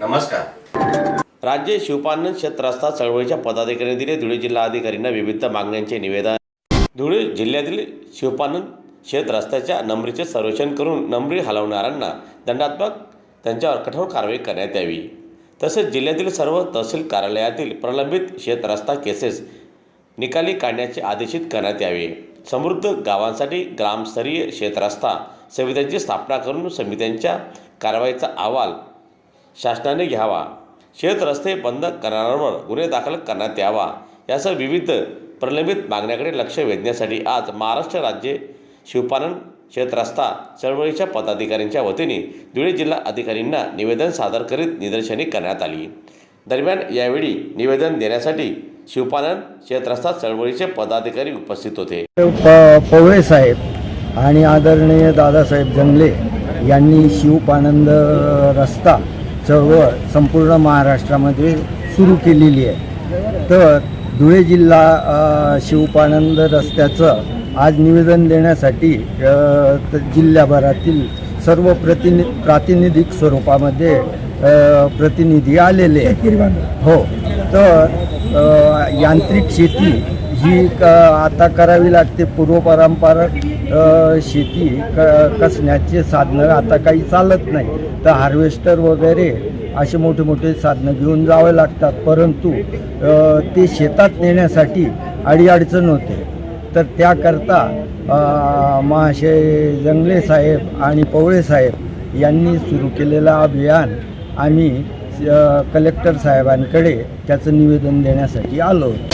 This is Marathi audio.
नमस्कार. राज्य शिवपालन क्षेत्रस्था चळवळीच्या पदाधिकाऱ्यांनी दिले. धुळे जिल्हाधिकाऱ्यांना विविध मागण्यांचे निवेदन. धुळे जिल्ह्यातील शिवपालन शेत रस्त्याच्या नंबरीचे सर्वेक्षण करून नंबरी हलवणाऱ्यांना दंडात्मक त्यांच्यावर कठोर कारवाई करण्यात यावी. तसेच जिल्ह्यातील सर्व तहसील कार्यालयातील प्रलंबित शेत रस्ता केसेस निकाली काढण्याचे आदेशित करण्यात यावे. समृद्ध गावांसाठी ग्रामस्तरीय शेतरस्ता समित्यांची स्थापना करून समित्यांच्या कारवाईचा अहवाल शासनाने घ्यावा. शेत रस्ते बंद करणाऱ्यांवर गुन्हे दाखल करण्यात यावा. यासह विविध प्रलंबित मागण्याकडे लक्ष वेधण्यासाठी आज महाराष्ट्र राज्य शिवपालन शेत चळवळीच्या पदाधिकाऱ्यांच्या वतीने धुळे जिल्हा अधिकाऱ्यांना निवेदन सादर करीत निदर्शने करण्यात आली. दरम्यान यावेळी निवेदन देण्यासाठी शिवपालन शेत रस्ता चळवळीचे पदाधिकारी उपस्थित होते. पवळे साहेब आणि आदरणीय दादासाहेब जंगले यांनी शिवपानंद रस्ता चळवळ संपूर्ण महाराष्ट्रामध्ये सुरू केलेली आहे. तर धुळे जिल्हा शिवपानंद रस्त्याचं आज निवेदन देण्यासाठी जिल्ह्याभरातील सर्व प्रतिनि प्रातिनिधिक स्वरूपामध्ये प्रतिनिधी आलेले आहेत. हो. तर यांत्रिक शेती ही क आता करावी लागते पूर्वपरंपरा शेती क कसण्याचे साधनं आता काही चालत नाही. तर हार्वेस्टर वगैरे असे मोठे मोठे साधनं घेऊन जावे लागतात. परंतु ते शेतात नेण्यासाठी अडीअडचण होते. तर त्याकरता महाशय जंगले साहेब आणि पवळे साहेब यांनी सुरू केलेलं अभियान आम्ही कलेक्टर साहेबांकडे त्याचं निवेदन देण्यासाठी आलो होतो.